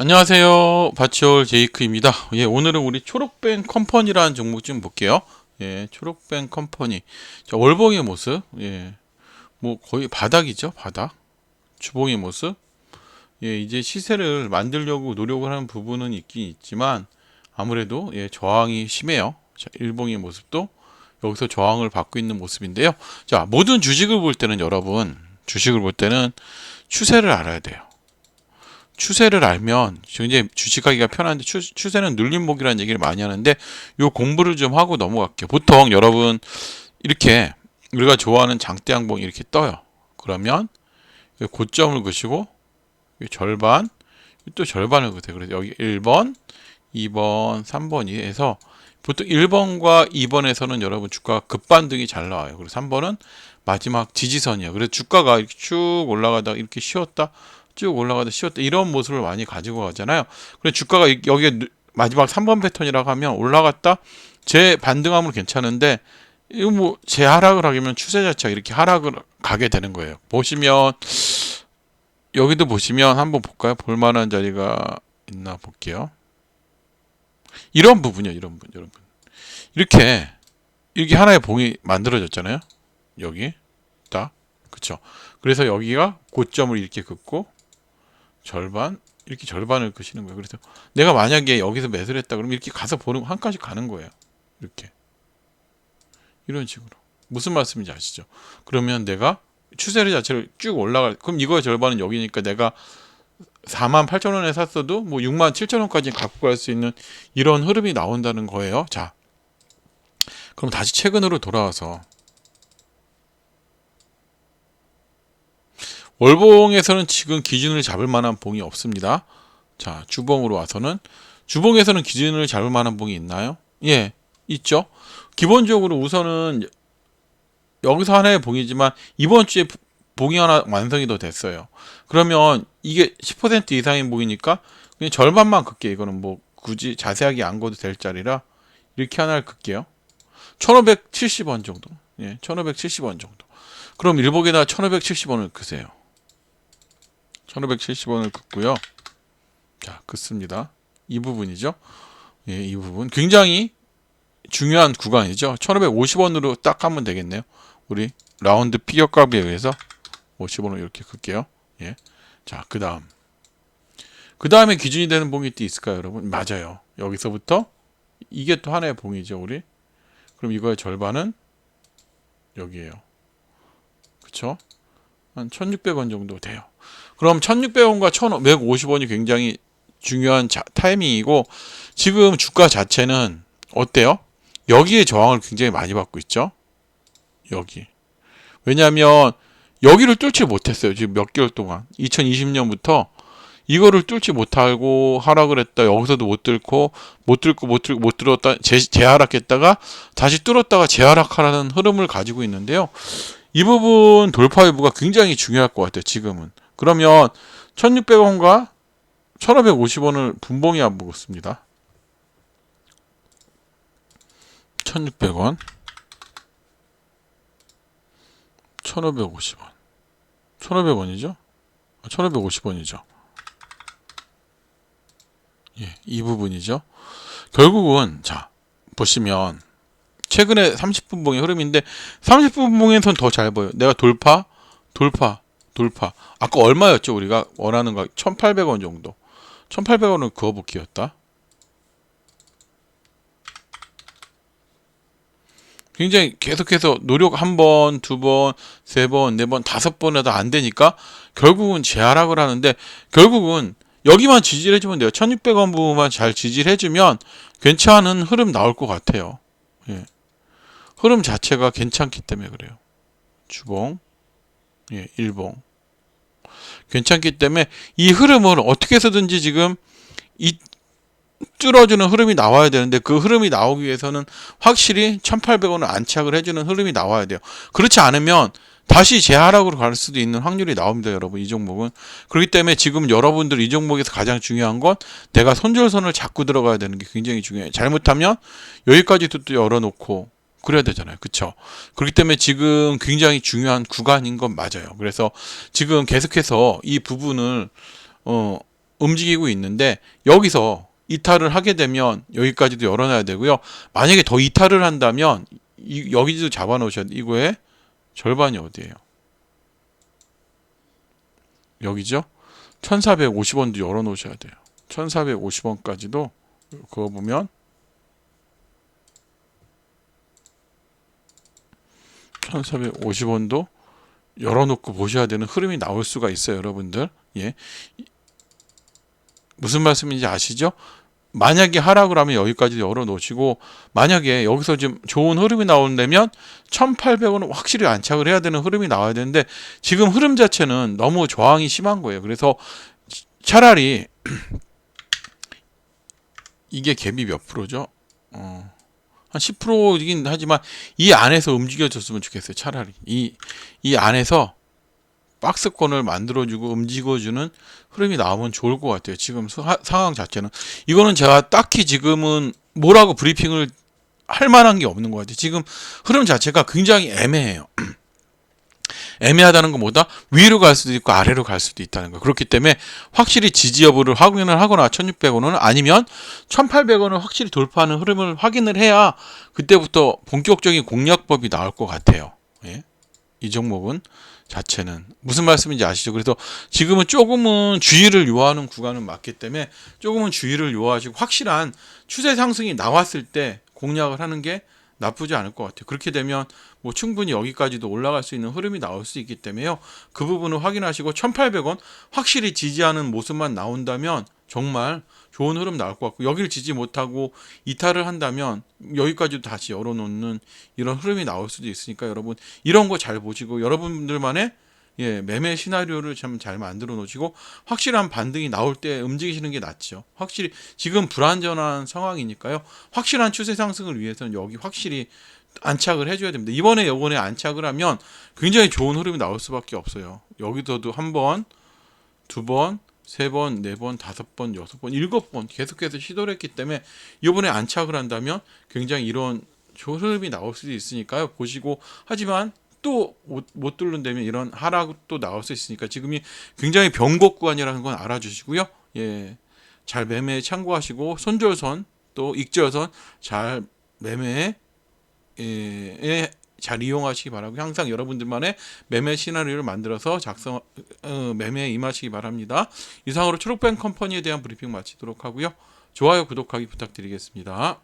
안녕하세요. 바치올 제이크입니다. 예, 오늘은 우리 초록뱅 컴퍼니라는 종목 좀 볼게요. 예, 초록뱅 컴퍼니. 자, 월봉의 모습. 예, 뭐 거의 바닥이죠. 바닥. 주봉의 모습. 예, 이제 시세를 만들려고 노력을 하는 부분은 있긴 있지만 아무래도 예, 저항이 심해요. 자, 일봉의 모습도 여기서 저항을 받고 있는 모습인데요. 자, 모든 주식을 볼 때는 여러분, 주식을 볼 때는 추세를 알아야 돼요. 추세를 알면 굉장히 주식하기가 편한데 추, 추세는 눌림목이라는 얘기를 많이 하는데 요 공부를 좀 하고 넘어갈게요. 보통 여러분 이렇게 우리가 좋아하는 장대 양봉이 이렇게 떠요. 그러면 고점을 그시고 절반 또 절반을 그세요. 그래서 여기 1번, 2번, 3번이 해서 보통 1번과 2번에서는 여러분 주가 급반등이 잘 나와요. 그리고 3번은 마지막 지지선이에요. 그래서 주가가 이렇게 쭉 올라가다가 이렇게 쉬었다 쭉 올라가다 쉬었다 이런 모습을 많이 가지고 가잖아요. 그래 주가가 여기에 마지막 3번 패턴이라고 하면 올라갔다 재 반등하면 괜찮은데 이거 뭐 재하락을 하면 추세 자체가 이렇게 하락을 가게 되는 거예요. 보시면 여기도 보시면 한번 볼까요? 볼만한 자리가 있나 볼게요. 이런 부분이요, 이런 부분, 여러분. 이렇게 이렇게 하나의 봉이 만들어졌잖아요. 여기 딱 그쵸. 그래서 여기가 고점을 이렇게 긋고 절반 이렇게 절반을 끄시는 거예요. 그래서 내가 만약에 여기서 매수를 했다 그러면 이렇게 가서 보는 한 칸씩 가는 거예요. 이렇게 이런 식으로 무슨 말씀인지 아시죠? 그러면 내가 추세를 자체를 쭉 올라갈 그럼 이거의 절반은 여기니까 내가 4만 8천 원에 샀어도 뭐 6만 7천 원까지 갖고 갈 수 있는 이런 흐름이 나온다는 거예요. 자, 그럼 다시 최근으로 돌아와서 월봉에서는 지금 기준을 잡을 만한 봉이 없습니다. 자, 주봉으로 와서는 주봉에서는 기준을 잡을 만한 봉이 있나요? 예, 있죠. 기본적으로 우선은 여기서 하나의 봉이지만 이번 주에 봉이 하나 완성이 더 됐어요. 그러면 이게 10% 이상인 봉이니까 그냥 절반만 긋게 이거는 뭐 굳이 자세하게 안 걷도 될 자리라 이렇게 하나를 긋게요. 1570원 정도. 예, 1570원 정도. 그럼 일복에다 1570원을 긋세요. 1570원을 긋고요. 자, 긋습니다. 이 부분이죠. 예, 이 부분. 굉장히 중요한 구간이죠. 1550원으로 딱 하면 되겠네요. 우리 라운드 피겨 값에 의해서 50원을 이렇게 긋게요. 예. 자, 그 다음. 그 다음에 기준이 되는 봉이 또 있을까요, 여러분? 맞아요. 여기서부터 이게 또 하나의 봉이죠, 우리. 그럼 이거의 절반은 여기에요. 그쵸? 한 1600원 정도 돼요. 그럼 1600원과 1550원이 굉장히 중요한 자, 타이밍이고 지금 주가 자체는 어때요? 여기에 저항을 굉장히 많이 받고 있죠. 여기. 왜냐하면 여기를 뚫지 못했어요. 지금 몇 개월 동안. 2020년부터 이거를 뚫지 못하고 하락을 했다. 여기서도 못 뚫고 못 뚫고 못 뚫고 못 뚫었다. 재, 재하락했다가 다시 뚫었다가 재하락하라는 흐름을 가지고 있는데요. 이 부분 돌파 여부가 굉장히 중요할 것 같아요. 지금은. 그러면 1600원과 1550원을 분봉이 안 먹었습니다. 1600원 1550원 1500원이죠? 1550원이죠. 예, 이 부분이죠. 결국은 자 보시면 최근에 30분 봉의 흐름인데 30분 봉에선 더 잘 보여. 내가 돌파, 돌파, 돌파. 아까 얼마였죠? 우리가 원하는 거 1,800원 정도. 1,800원을 그어볼게였다. 굉장히 계속해서 노력 한 번, 두 번, 세 번, 네 번, 다섯 번에도 안 되니까 결국은 재하락을 하는데 결국은 여기만 지지를 해주면 돼요. 1600원 부분만 잘 지지를 해주면 괜찮은 흐름 나올 것 같아요. 예. 흐름 자체가 괜찮기 때문에 그래요. 주봉, 예, 일봉. 괜찮기 때문에 이 흐름을 어떻게 해서든지 지금 이 뚫어주는 흐름이 나와야 되는데 그 흐름이 나오기 위해서는 확실히 1800원을 안착을 해주는 흐름이 나와야 돼요. 그렇지 않으면 다시 재하락으로 갈 수도 있는 확률이 나옵니다, 여러분. 이 종목은. 그렇기 때문에 지금 여러분들 이 종목에서 가장 중요한 건 내가 손절선을 잡고 들어가야 되는 게 굉장히 중요해요. 잘못하면 여기까지도 또 열어놓고 그래야 되잖아요. 그쵸? 그렇기 때문에 지금 굉장히 중요한 구간인 건 맞아요. 그래서 지금 계속해서 이 부분을, 어, 움직이고 있는데 여기서 이탈을 하게 되면 여기까지도 열어놔야 되고요. 만약에 더 이탈을 한다면 이, 여기도 잡아놓으셔야 돼. 이거의 절반이 어디예요? 여기죠? 1450원도 열어놓으셔야 돼요. 1450원까지도 그거 보면 1450원도 열어놓고 보셔야 되는 흐름이 나올 수가 있어요, 여러분들. 예. 무슨 말씀인지 아시죠? 만약에 하락을 하면 여기까지 열어놓으시고 만약에 여기서 좀 좋은 흐름이 나온다면 1800원은 확실히 안착을 해야 되는 흐름이 나와야 되는데 지금 흐름 자체는 너무 저항이 심한 거예요. 그래서 차라리 이게 갭이 몇 프로죠? 어, 한 10%이긴 하지만 이 안에서 움직여줬으면 좋겠어요. 차라리 이 이 안에서 박스권을 만들어주고 움직여주는 흐름이 나오면 좋을 것 같아요. 지금 사- 상황 자체는 이거는 제가 딱히 지금은 뭐라고 브리핑을 할 만한 게 없는 것 같아요. 지금 흐름 자체가 굉장히 애매해요. 애매하다는 것보다 위로 갈 수도 있고 아래로 갈 수도 있다는 거. 그렇기 때문에 확실히 지지 여부를 확인을 하거나 1600원은 아니면 1800원을 확실히 돌파하는 흐름을 확인을 해야 그때부터 본격적인 공략법이 나올 것 같아요. 예? 이 종목은 자체는 무슨 말씀인지 아시죠? 그래서 지금은 조금은 주의를 요하는 구간은 맞기 때문에 조금은 주의를 요하시고 확실한 추세 상승이 나왔을 때 공략을 하는 게 나쁘지 않을 것 같아요. 그렇게 되면 뭐 충분히 여기까지도 올라갈 수 있는 흐름이 나올 수 있기 때문에요. 그 부분을 확인하시고 1,800원 확실히 지지하는 모습만 나온다면 정말 좋은 흐름 나올 것 같고 여기를 지지 못하고 이탈을 한다면 여기까지도 다시 열어놓는 이런 흐름이 나올 수도 있으니까 여러분 이런 거 잘 보시고 여러분들만의 예, 매매 시나리오를 참 잘 만들어 놓으시고 확실한 반등이 나올 때 움직이시는 게 낫죠. 확실히 지금 불안전한 상황이니까요. 확실한 추세 상승을 위해서는 여기 확실히 안착을 해줘야 됩니다. 이번에 요번에 안착을 하면 굉장히 좋은 흐름이 나올 수밖에 없어요. 여기서도 한 번, 두 번, 세 번, 네 번, 다섯 번, 여섯 번, 일곱 번 계속해서 시도를 했기 때문에 이번에 안착을 한다면 굉장히 이런 흐름이 나올 수도 있으니까요. 보시고 하지만 또 못 뚫는다면 이런 하락도 나올 수 있으니까 지금이 굉장히 변곡 구간이라는 건 알아주시고요. 예. 잘 매매에 참고하시고 손절선 또 익절선 잘 매매에 예, 잘 이용하시기 바라고 항상 여러분들만의 매매 시나리오를 만들어서 작성 어, 매매에 임하시기 바랍니다. 이상으로 초록뱅 컴퍼니에 대한 브리핑 마치도록 하고요. 좋아요, 구독하기 부탁드리겠습니다.